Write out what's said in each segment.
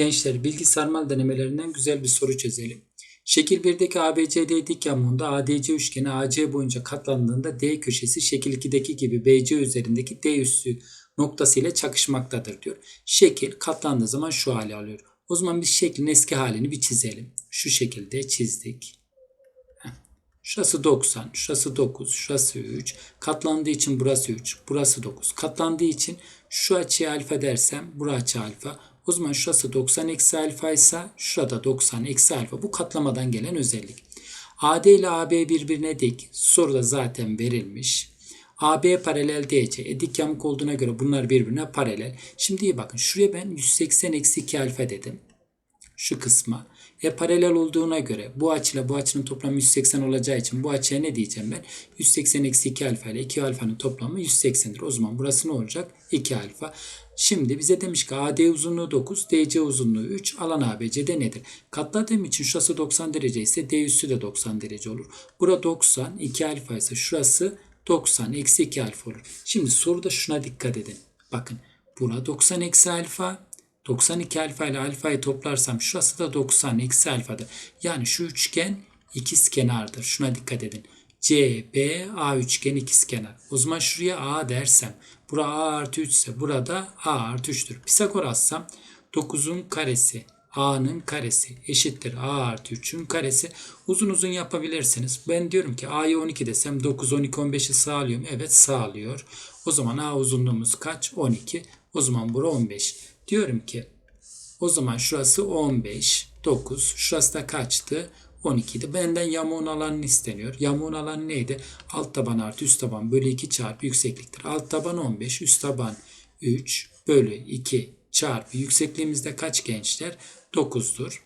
Gençler bilgi denemelerinden güzel bir soru çözelim. Şekil 1'deki ABCD dik yamuğunda ADC üçgeni AC boyunca katlandığında D köşesi şekil 2'deki gibi BC üzerindeki D üssü noktası ile çakışmaktadır diyor. Şekil katlandığı zaman şu hale alıyor. O zaman biz şeklin eski halini bir çizelim. Şu şekilde çizdik. Şurası 90, şurası 9, şurası 3. Katlandığı için burası 3, burası 9. Katlandığı için şu açıya alfa dersem bura açı alfa. O zaman şurası 90 eksi alfa ise şurada 90 eksi alfa. Bu katlamadan gelen özellik. AD ile AB birbirine dik. Soruda zaten verilmiş. AB paralel DC. E, dik yamuk olduğuna göre bunlar birbirine paralel. Şimdi iyi bakın. Şuraya ben 180 eksi 2 alfa dedim. Şu kısma. E paralel olduğuna göre bu açıyla bu açının toplamı 180 olacağı için bu açıya ne diyeceğim ben? 180 eksi 2 alfa ile 2 alfanın toplamı 180'dir. O zaman burası ne olacak? 2 alfa. Şimdi bize demiş ki AD uzunluğu 9, DC uzunluğu 3, alan ABC'de nedir? Katladığım için şurası 90 derece ise D üssü de 90 derece olur. Bura 90, 2 alfa ise şurası 90, eksi 2 alfa olur. Şimdi soruda şuna dikkat edin. Bakın bura 90 eksi alfa, 92 alfa ile alfayı toplarsam şurası da 90 eksi alfadır. Yani şu üçgen ikizkenardır. Şuna dikkat edin. CBA üçgen ikizkenar. O zaman şuraya A dersem bura A artı 3 ise burada A artı 3'tür. Pisagor atsam 9'un karesi A'nın karesi eşittir A artı 3'ün karesi. Uzun uzun yapabilirsiniz. Ben diyorum ki A'yı 12 desem 9, 12, 15'i sağlıyor mu? Evet sağlıyor. O zaman A uzunluğumuz kaç? 12. O zaman bura 15. Diyorum ki o zaman şurası 15, 9. Şurası da kaçtı? 12 idi. Benden yamuğun alanını isteniyor. Yamuğun alanı neydi? Alt taban artı üst taban bölü 2 çarpı yüksekliktir. Alt taban 15, üst taban 3 bölü 2 çarpı yüksekliğimizde kaç gençler? 9'dur.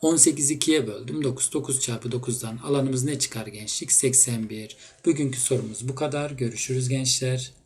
18 2'ye böldüm. 9. 9 çarpı 9'dan alanımız ne çıkar gençlik? 81. Bugünkü sorumuz bu kadar. Görüşürüz gençler.